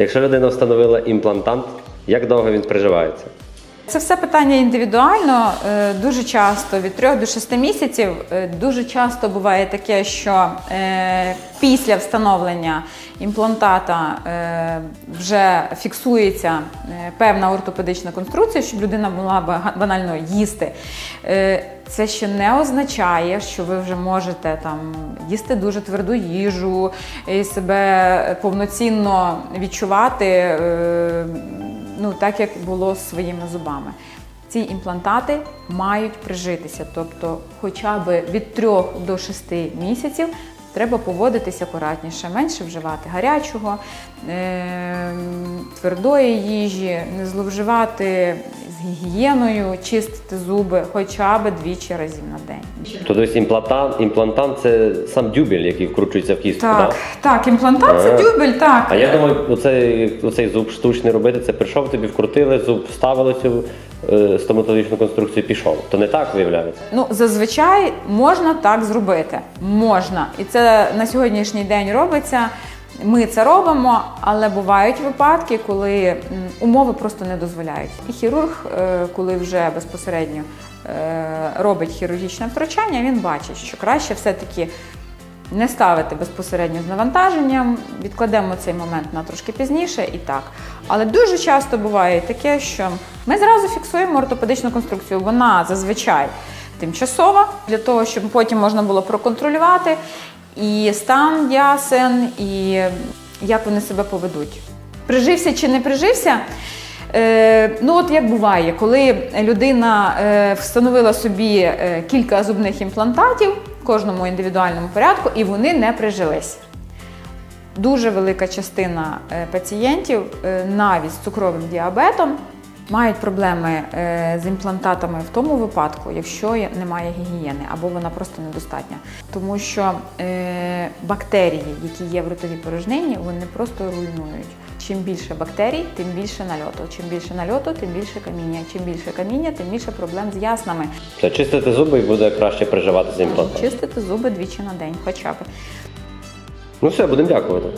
Якщо людина встановила імплантант, як довго він приживається? Це все питання індивідуально. Е, Дуже часто від 3 до 6 місяців. Е, Дуже часто буває таке, що е, після встановлення імплантата вже фіксується певна ортопедична конструкція, щоб людина могла банально їсти. Це ще не означає, що ви вже можете там їсти дуже тверду їжу і себе повноцінно відчувати. Ну, так як було з своїми зубами. Ці імплантати мають прижитися, тобто хоча б від 3 до 6 місяців треба поводитися акуратніше, менше вживати гарячого, е- твердої їжі, не зловживати з гігієною, чистити зуби хоча б двічі разів на день. Тобто імплантант, імплантант це сам дюбель, який вкручується в кістку, Так, так? так, імплантат це дюбель, так. А я думаю, оцей, оцей зуб штучний робити, це прийшов тобі, вкрутили зуб, вставили цю е, стоматологічну конструкцію, пішов. То не так виявляється. Ну, зазвичай можна так зробити. Можна. І це на сьогоднішній день робиться. Ми це робимо, але бувають випадки, коли умови просто не дозволяють. І хірург, е, коли вже безпосередньо е, робить хірургічне втручання, він бачить, що краще все-таки не ставити безпосередньо з навантаженням, відкладемо цей момент на трошки пізніше і так. Але дуже часто буває таке, що ми зразу фіксуємо ортопедичну конструкцію. Вона зазвичай тимчасова, для того, щоб потім можна було проконтролювати і стан ясен, і як вони себе поведуть. Прижився чи не прижився? Е, ну, от як буває, коли людина е, встановила собі е, кілька зубних імплантатів в кожному індивідуальному порядку, і вони не прижились. Дуже велика частина пацієнтів, навіть з цукровим діабетом, мають проблеми е, з імплантатами в тому випадку, якщо немає гігієни або вона просто недостатня. Тому що е, бактерії, які є в ротовій порожнині, вони просто руйнують. Чим більше бактерій, тим більше нальоту. Чим більше нальоту, тим більше каміння. Чим більше каміння, тим більше проблем з яснами. Все, чистити зуби і буде краще приживатися імплантант. Чистити зуби двічі на день, хоча б. Ну все, будемо дякувати.